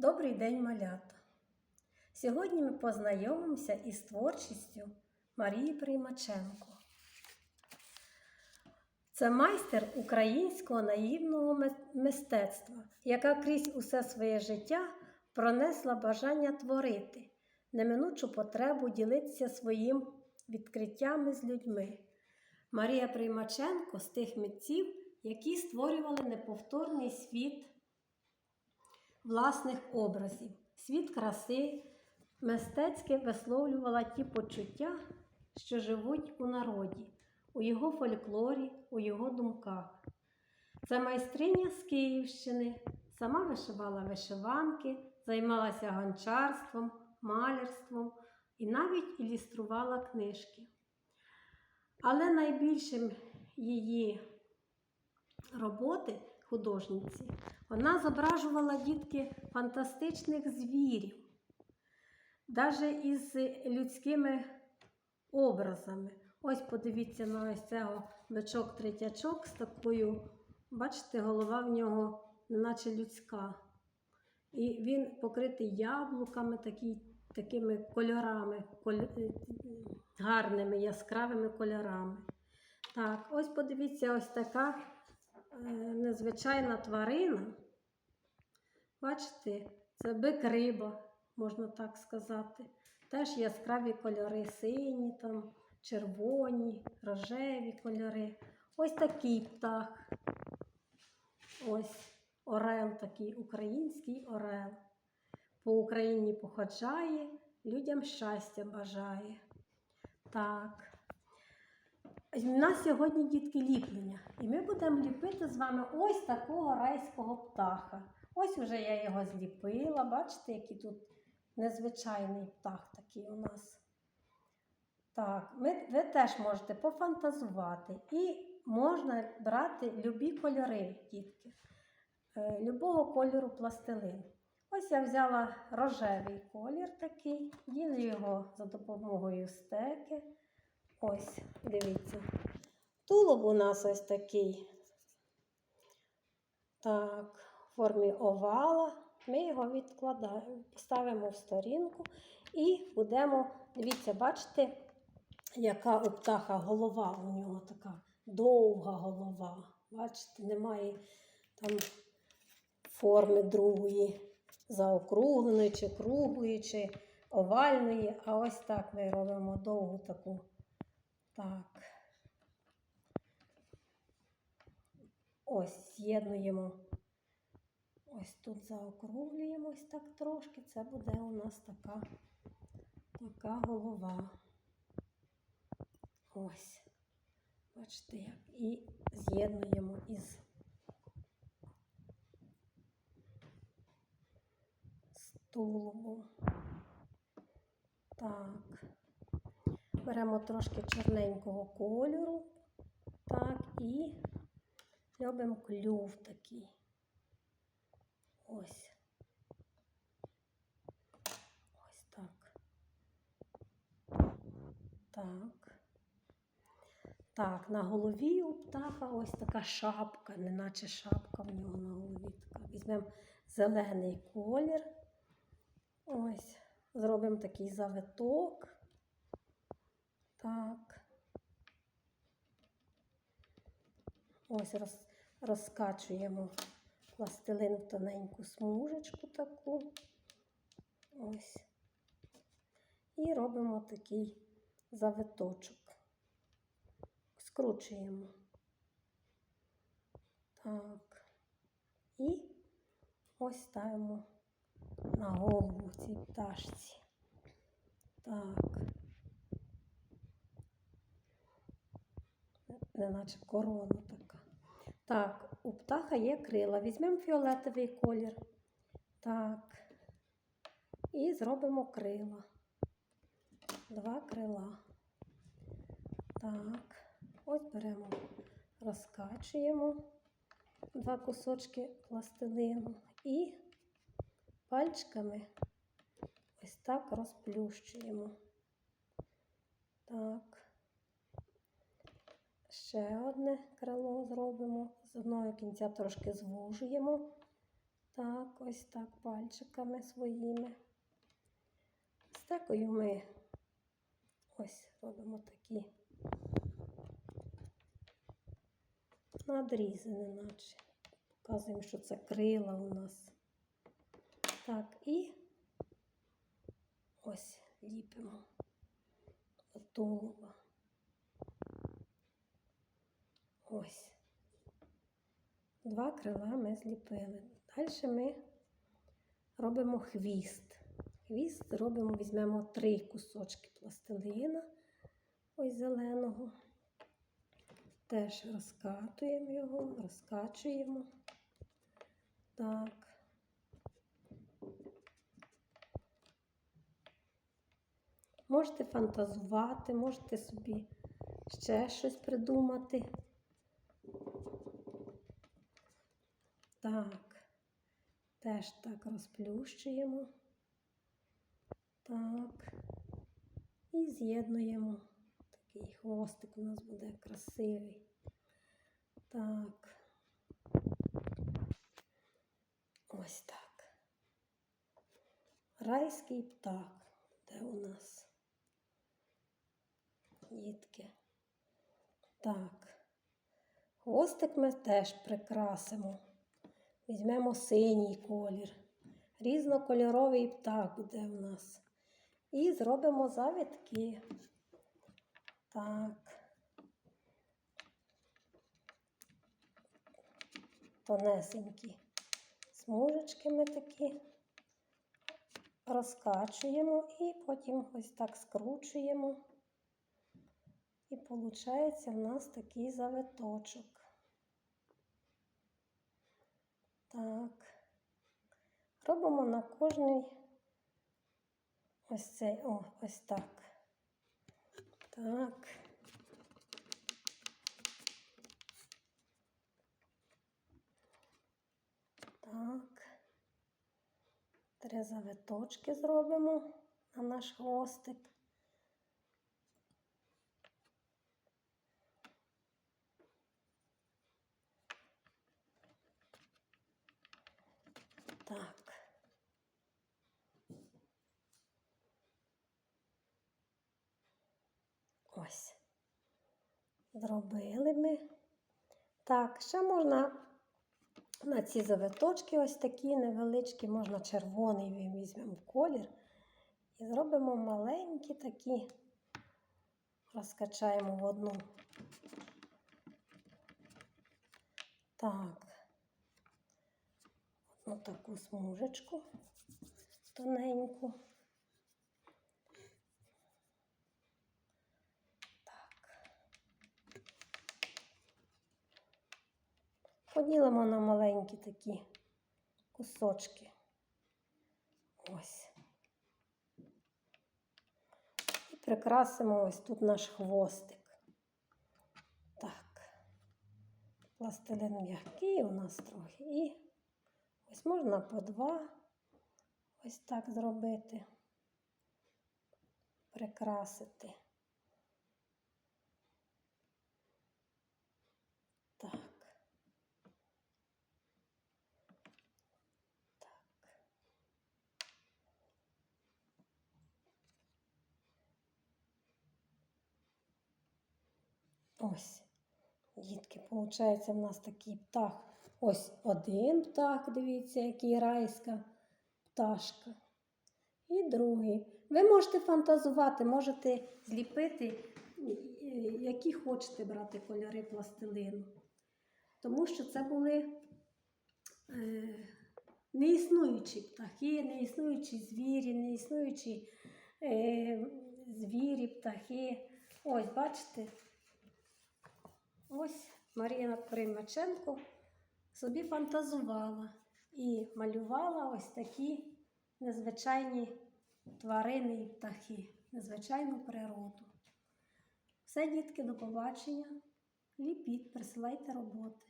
Добрий день, малята! Сьогодні ми познайомимося із творчістю Марії Приймаченко. Це майстер українського наївного мистецтва, яка крізь усе своє життя пронесла бажання творити, неминучу потребу ділитися своїм відкриттями з людьми. Марія Приймаченко з тих митців, які створювали неповторний світ власних образів, світ краси, мистецьки висловлювала ті почуття, що живуть у народі, у його фольклорі, у його думках. Це майстриня з Київщини, сама вишивала вишиванки, займалася гончарством, малярством і навіть ілюструвала книжки. Але найбільшим її роботи художниці вона зображувала дітки фантастичних звірів, навіть із людськими образами. Ось подивіться на ось цього бичок-третячок з такою, бачите, голова в нього неначе людська. І він покритий яблуками, такі, такими кольорами, коль- е, гарними яскравими кольорами. Так, ось подивіться, ось така незвичайна тварина. Бачите, це бик риба, можна так сказати. Теж яскраві кольори, сині, там, червоні, рожеві кольори. Ось такий птах. Ось орел такий, український орел. По Україні походжає, людям щастя бажає. Так. У нас сьогодні дітки ліплення. І ми будемо ліпити з вами ось такого райського птаха. Ось уже я його зліпила. Бачите, який тут незвичайний птах такий у нас. Так, ми, ви теж можете пофантазувати. І можна брати любі кольори, дітки. Е, любого кольору пластилин. Ось я взяла рожевий колір такий, ділю його за допомогою стеки. Ось, дивіться. Тулуб у нас ось такий. Так, в формі овала. Ми його відкладаємо, ставимо в сторінку і будемо, дивіться, бачите, яка у птаха голова у нього така довга голова. Бачите, немає там форми другої, заокругленої, чи круглої, чи овальної. А ось так ми робимо довгу таку. Так. Ось з'єднуємо. Ось тут заокруглюємо ось так трошки. Це буде у нас така, така голова. Ось. Бачите, як. І з'єднуємо із стулубом. Так. Беремо трошки чорненького кольору. Так, і робимо клюв такий. Ось. Ось так. Так. Так, на голові у птаха ось така шапка, неначе шапка в нього на голові. Така. Візьмемо зелений колір. Ось. Зробимо такий завиток. Так. Ось роз, розкачуємо пластилин в тоненьку смужечку таку. Ось. І робимо такий завиточок. Скручуємо. Так. І ось ставимо на голову цій пташці. Так. Неначе корона така. Так, у птаха є крила. Візьмемо фіолетовий колір. Так. І зробимо крила. Два крила. Так. Ось беремо, розкачуємо два кусочки пластилину і пальчиками ось так розплющуємо. Так. Ще одне крило зробимо. З одного кінця трошки звужуємо. Так, ось так пальчиками своїми. Стекою ми ось робимо такі надрізи, неначе. Показуємо, що це крила у нас. Так, і ось ліпимо до Ось. Два крила ми зліпили. Далі ми робимо хвіст. Хвіст робимо, візьмемо три кусочки пластилина, ось зеленого. Теж розкатуємо його, розкачуємо. Так. Можете фантазувати, можете собі ще щось придумати. Так, теж так розплющуємо. Так. І з'єднуємо. Такий хвостик у нас буде красивий. Так. Ось так. Райський птах. Де у нас? Дітки. Так. Хвостик ми теж прикрасимо. Візьмемо синій колір. Різнокольоровий птах буде в нас. І зробимо завітки. Так. Тонесенькі смужечки ми такі розкачуємо і потім ось так скручуємо. І виходить в нас такий завиточок. Так. Робимо на кожний ось цей, о, ось так. Так. Так. Три завиточки зробимо на наш хвостик. Так. Ось. Зробили ми. Так, ще можна на ці завиточки ось такі невеличкі, можна червоний візьмемо в колір. І зробимо маленькі такі, розкачаємо в одну. Так, одну таку смужечку тоненьку. Поділимо на маленькі такі кусочки. Ось. І прикрасимо ось тут наш хвостик. Так. Пластилин м'який у нас трохи. І ось можна по два ось так зробити, прикрасити. Так. Так. Ось. Дітки, виходить, в нас такий птах. Ось один птах, дивіться, який райська пташка. І другий. Ви можете фантазувати, можете зліпити, е, які хочете брати кольори пластилину. Тому що це були е, неіснуючі птахи, неіснуючі звірі, неіснуючі е, звірі, птахи. Ось, бачите, ось Марія Примаченко собі фантазувала і малювала ось такі незвичайні тварини і птахи, незвичайну природу. Все, дітки, до побачення. Ліпіть, присилайте роботи.